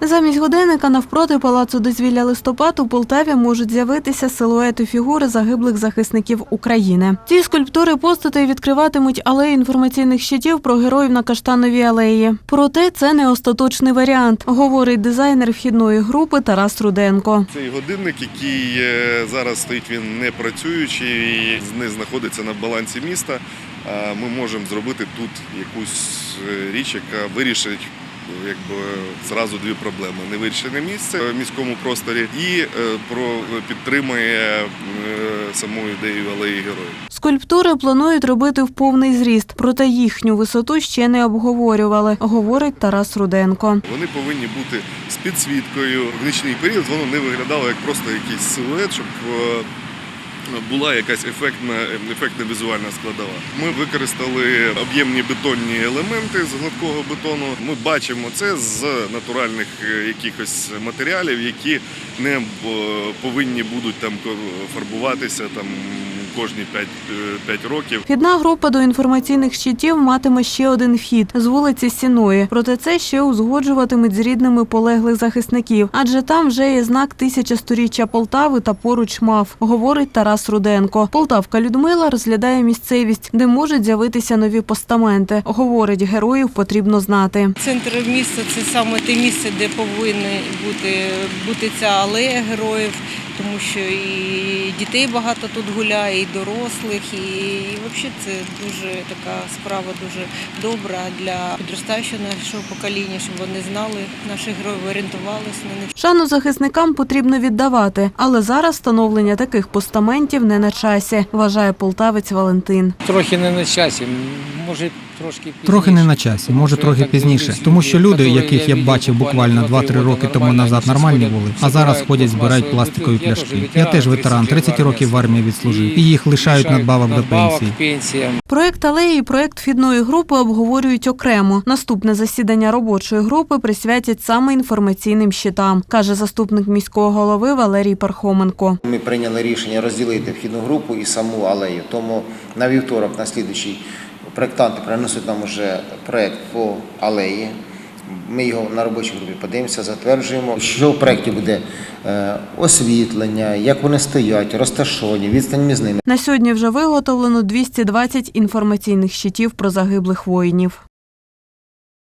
Замість годинника навпроти палацу дозвілля листопад у Полтаві можуть з'явитися силуети фігури загиблих захисників України. Ці скульптури постатей відкриватимуть алею інформаційних щитів про героїв на Каштановій алеї. Проте це не остаточний варіант, говорить дизайнер вхідної групи Тарас Руденко. Цей годинник, який е, зараз стоїть, він не працюючий, не знаходиться на балансі міста. Ми можемо зробити тут якусь е, річ, яка вирішить. Якби зразу дві проблеми: невирішене місце в міському просторі і е, про підтримує е, саму ідею алеї героїв. Скульптури планують робити в повний зріст, проте їхню висоту ще не обговорювали, говорить Тарас Руденко. Вони повинні бути з підсвіткою. В нічний період воно не виглядало як просто якийсь силует, щоб е, була якась ефектна, ефектна візуальна складова. Ми використали об'ємні бетонні елементи з гладкого бетону. Ми бачимо це з натуральних е, якихось матеріалів, які не е, повинні будуть там фарбуватися там кожні 5, 5 років. Вхідна група до інформаційних щитів матиме ще один вхід з вулиці Сіної. Проте це ще узгоджуватимуть з рідними полеглих захисників, адже там вже є знак тисячосторіччя Полтави та поруч мав, говорить Тарас Руденко. Полтавка Людмила розглядає місцевість, де можуть з'явитися нові постаменти. Говорить, героїв потрібно знати. Центр міста це саме те місце, де повинна бути, бути ця алея героїв, тому що і дітей багато тут гуляє, і дорослих, і, і взагалі це дуже така справа дуже добра для підростаючого нашого покоління, щоб вони знали наших героїв, орієнтувалися на них. Шану захисникам потрібно віддавати, але зараз встановлення таких постаментів не на часі, вважає полтавець Валентин. Трохи не на часі, може. Трохи не на часі, може трохи пізніше, тому що люди, яких я бачив буквально 2-3 роки тому назад, нормальні були, а зараз ходять, збирають пластикові пляшки. Я теж ветеран, 30 років в армії відслужив, і їх лишають надбавок до пенсії. Проект алеї і проект вхідної групи обговорюють окремо. Наступне засідання робочої групи присвятять саме інформаційним щитам, каже заступник міського голови Валерій Пархоменко. Ми прийняли рішення розділити вхідну групу і саму алею. Тому на вівторок, на слідуючий, проєктанти принесуть нам вже проєкт по алеї. Ми його на робочій групі подивимося, затверджуємо. Що в проєкті буде е, освітлення, як вони стоять, розташовані, відстань між ними. На сьогодні вже виготовлено 220 інформаційних щитів про загиблих воїнів.